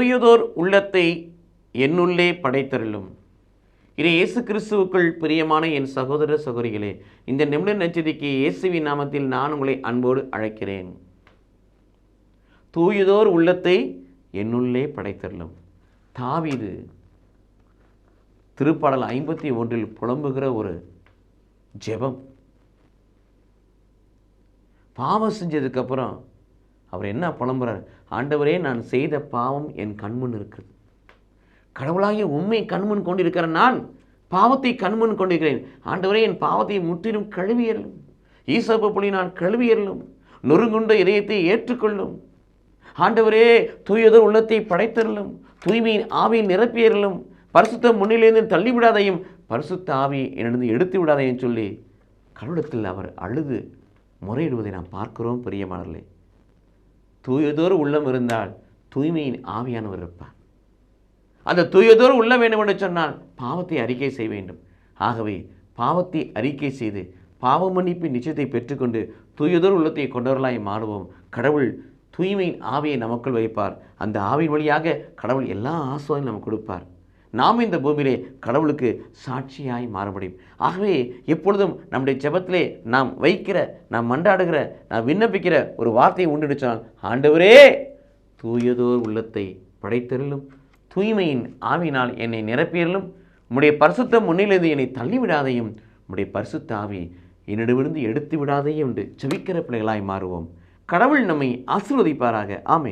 தூயதோர் உள்ளத்தை என்னுள்ளே படைத்தருளும். இது இயேசு கிறிஸ்துவுக்குள் பிரியமான என் சகோதர சகோதரிகளே இந்த நிமிட நச்சரிக்கை இயேசுவின் நாமத்தில் நான் உங்களை அன்போடு அழைக்கிறேன். தூயதோர் உள்ளத்தை என்னுள்ளே படைத்தருளும். தாவிது திருப்பாடல் ஐம்பத்தி ஒன்றில் புலம்புகிற ஒரு ஜெபம். பாவம் செஞ்சதுக்கப்புறம் அவர் என்ன புலம்புறார்? ஆண்டவரே நான் செய்த பாவம் என் கண்முன் இருக்குது கடவுளாகிய உண்மை கண்முன் கொண்டிருக்கிற நான் பாவத்தை கண்முன் கொண்டிருக்கிறேன். ஆண்டவரே என் பாவத்தை முற்றிலும் கழுவியறலும் ஈசப்பு புலி நான் கழுவியறலும் நொறுங்குண்ட இதயத்தை ஏற்றுக்கொள்ளும். ஆண்டவரே தூயதொரு உள்ளத்தை படைத்தரலும் தூய்மையின் ஆவியை நிரப்பியறலும் பரிசுத்த முன்னிலிருந்து தள்ளிவிடாதையும் பரிசுத்த ஆவி என்னிடம் எடுத்து விடாதையும் சொல்லி கடவுளத்தில் அவர் அழுது முறையிடுவதை நாம் பார்க்கிறோம் பெரியமானர்களே தூயதோர் உள்ளம் இருந்தால் தூய்மையின் ஆவியானவர் இருப்பார். அந்த தூயதோர் உள்ள வேண்டும் என்று சொன்னால் பாவத்தை அறிக்கை செய்ய வேண்டும். ஆகவே பாவத்தை அறிக்கை செய்து பாவ மன்னிப்பு நிச்சயத்தை பெற்றுக்கொண்டு தூயதோர் உள்ளத்தை கொண்டவர்களாய் மாறுவோம். கடவுள் தூய்மையின் ஆவியை நமக்குள் வைப்பார். அந்த ஆவியின் வழியாக கடவுள் எல்லா ஆசுவாயும் நமக்கு கொடுப்பார். நாம் இந்த பூமியிலே கடவுளுக்கு சாட்சியாய் மாற முடியும் ஆகவே எப்பொழுதும் நம்முடைய ஜெபத்திலே நாம் வைக்கிற நாம் மன்றாடுகிற நாம் விண்ணப்பிக்கிற ஒரு வார்த்தையை உண்டு சொன்னால் ஆண்டவரே தூயதோர் உள்ளத்தை படைத்தருளும். தூய்மையின் ஆவினால் என்னை நிரப்பியலும் உம்முடைய பரிசுத்த முன்னிலிருந்து என்னை தள்ளிவிடாதையும் உம்முடைய பரிசுத்த ஆவி என்னிடமிருந்து எடுத்து விடாதையும் என்று ஜெபிக்கிற பிள்ளைகளாய் மாறுவோம். கடவுள் நம்மை ஆசீர்வதிப்பாராக. ஆமேன்.